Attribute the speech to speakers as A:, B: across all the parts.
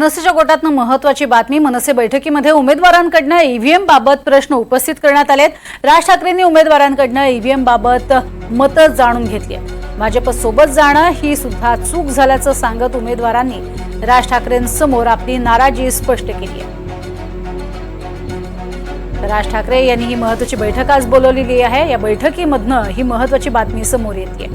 A: मनसेच्या गोटातनं महत्वाची बातमी. मनसे बैठकीमध्ये उमेदवारांकडनं ईव्हीएम बाबत प्रश्न उपस्थित करण्यात आलेत राज ठाकरेंनी उमेदवारांकडनं ईव्हीएम बाबत मतं जाणून घेतली भाजप भाजपसोबत जाणं ही सुद्धा चूक झाल्याचं सांगत उमेदवारांनी राज ठाकरेंसमोर आपली नाराजी स्पष्ट केली आहे. राज ठाकरे यांनी ही महत्वाची बैठक आज बोलवलेली आहे. या बैठकीमधनं ही महत्वाची बातमी समोर येते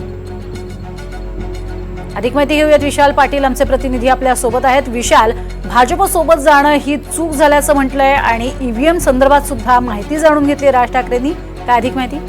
A: अधिक माहिती घेऊयात विशाल पाटील आमचे प्रतिनिधी आपल्यासोबत आहेत. विशाल भाजप सोबत जाणं ही चूक झाल्याचं म्हटलंय आणि ईव्हीएम संदर्भात सुद्धा माहिती जाणून घेतली राज ठाकरेंनी. काय अधिक माहिती?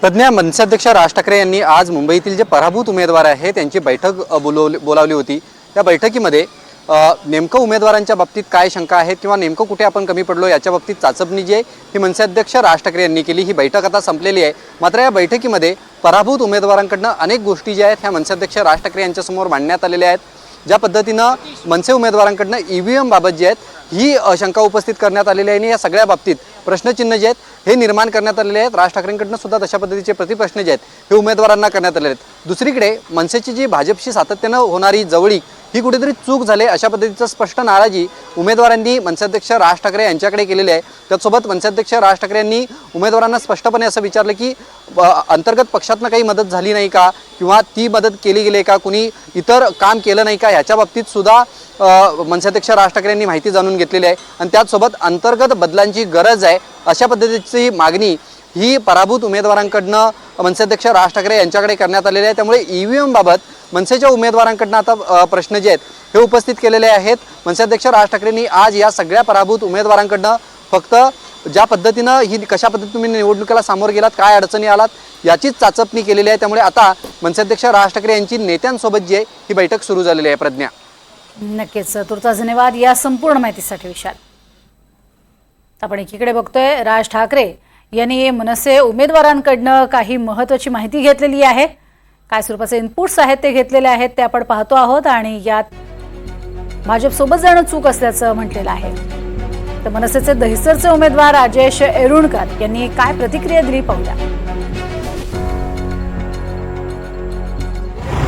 B: प्रज्ञा मनसाध्यक्ष राज ठाकरे यांनी आज मुंबईतील जे पराभूत उमेदवार आहेत त्यांची बैठक बोलवली बोलावली होती. त्या बैठकीमध्ये नेमकं उमेदवारांच्या बाबतीत काय शंका आहेत किंवा नेमकं कुठे आपण कमी पडलो याच्या बाबतीत चाचपणी जी आहे ही मनसाध्यक्ष राज ठाकरे यांनी केली. ही बैठक आता संपलेली आहे. मात्र या बैठकीमध्ये पराभूत उमेदवारांकडनं अनेक गोष्टी ज्या आहेत ह्या मनसाध्यक्ष राज ठाकरे यांच्यासमोर मांडण्यात आलेल्या आहेत. ज्या पद्धतीनं मनसे उमेदवारांकडनं ई व्ही एम बाबत आहेत ही शंका उपस्थित करण्यात आलेली आहे आणि या सगळ्या बाबतीत प्रश्नचिन्ह जे आहेत हे निर्माण करण्यात आलेले आहेत. राज ठाकरेंकडनं सुद्धा तशा पद्धतीचे प्रतिप्रश्न जे आहेत हे उमेदवारांना करण्यात आलेले आहेत. दुसरीकडे मनसेची जी भाजपशी सातत्यानं होणारी जवळीक ही कुठेतरी चूक झाली अशा पद्धतीचं स्पष्ट नाराजी उमेदवारांनी मनसाध्यक्ष राज ठाकरे यांच्याकडे केलेली आहे. त्याचसोबत मनसाध्यक्ष राज ठाकरे यांनी उमेदवारांना स्पष्टपणे असं विचारलं की अंतर्गत पक्षातनं काही मदत झाली नाही का? किंवा ती मदत केली गेली आहे का? कुणी इतर काम केलं नाही का? ह्याच्या बाबतीत सुद्धा अ, राज ठाकरे यांनी माहिती जाणून घेतलेली आहे. आणि त्याचसोबत अंतर्गत बदलांची गरज आहे. अशा पद्धतीची मागणी ही पराभूत उमेदवारांकडनं मनसाध्यक्ष राज ठाकरे यांच्याकडे करण्यात आलेली आहे. त्यामुळे ई व्ही एमबाबत मनसेच्या उमेदवारांकडनं आता प्रश्न जे आहेत हे उपस्थित केलेले आहेत. मनसाध्यक्ष राज ठाकरेंनी आज या सगळ्या पराभूत उमेदवारांकडनं फक्त ज्या पद्धतीनं ही कशा पद्धतीने तुम्ही निवडणुकीला सामोर गेलात काय अडचणी आलात याचीच चाचपणी केलेली आहे. त्यामुळे आता मनसाध्यक्ष राज ठाकरे यांची नेत्यांसोबत जी आहे ही बैठक सुरू झालेली आहे. प्रज्ञा.
A: नक्कीच तुर्ता धन्यवाद. या संपूर्ण माहितीसाठी विशाल. आपण एकीकडे बघतोय राज ठाकरे यांनी मनसे उमेदवारांकडनं काही महत्त्वाची माहिती घेतलेली आहे. काय स्वरूपाचे इनपुट्स आहेत ते घेतलेले आहेत ते आपण पाहतो आहोत आणि यात भाजपसोबत जाणं चूक असल्याचं म्हटलेलं आहे. तर मनसेचे दहिसरचे उमेदवार राजेश एरुणकर यांनी काय प्रतिक्रिया दिली पाहूया.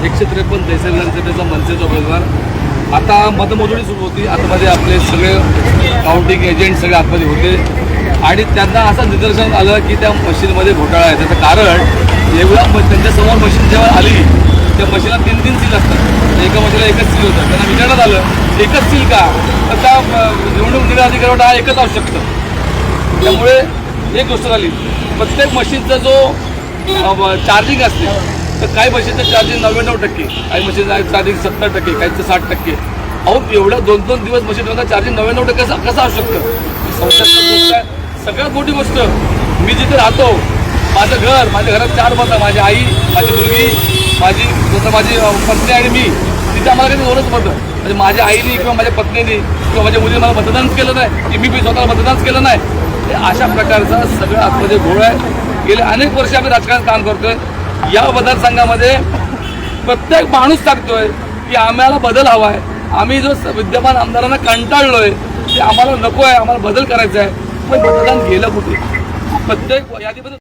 C: एकशे त्रेपन्न दहिसर विधानसभेचा मनसेचा उमेदवार. आता मतमोजणी सुरू होती. आतमध्ये आपले सगळे काउंटिंग एजंट सगळे आतमध्ये होते. आणि त्यांना असं निदर्शन आलं की त्या मशीनमध्ये घोटाळा आहे. त्याचं कारण एवढ्या म- त्यांच्यासमोर मशीन जेव्हा आली त्या मशीनला तीन तीन सील असतात. एका मशीनला एकच सील होतं. त्यांना विचारण्यात आलं एकच सील का? तर त्या निवडणूक निर्णय अधिकारी हा एकच असू शकतं त्यामुळे एक गोष्ट झाली. प्रत्येक मशीनचा जो चार्जिंग असते तर काही मशीनचं चार्जिंग नव्याण्णव टक्के काही मशीनचं चार्जिंग सत्तर टक्के काहीचं साठ टक्के. अहो एवढं दोन दोन दिवस मशीन चार्जिंग नव्याण्णव टक्के कसं असू शकतं? संस्था गोष्ट आहे. सगळ्यात मोठी गोष्ट मी जिथे राहतो माझं घर माझ्या घरात चार मतं माझी आई माझी मुलगी माझी जसं माझी पत्नी आणि मी तिथे आम्हाला काही दोनच मतं म्हणजे माझ्या आईने किंवा माझ्या पत्नीने किंवा माझ्या मुलीने मला मतदानच केलं नाही की मी मी स्वतःला मतदानच केलं नाही. हे अशा प्रकारचा सगळं आतमध्ये घोळ आहे. गेले अनेक वर्ष आम्ही राजकारण काम करतोय. या मतदारसंघामध्ये प्रत्येक माणूस सांगतोय की आम्हाला बदल हवा आहे. आम्ही जो विद्यमान आमदारांना कंटाळलोय ते आम्हाला नको आहे आम्हाला बदल करायचा आहे. पण मतदान गेलं कुठे? प्रत्येक यादीमध्ये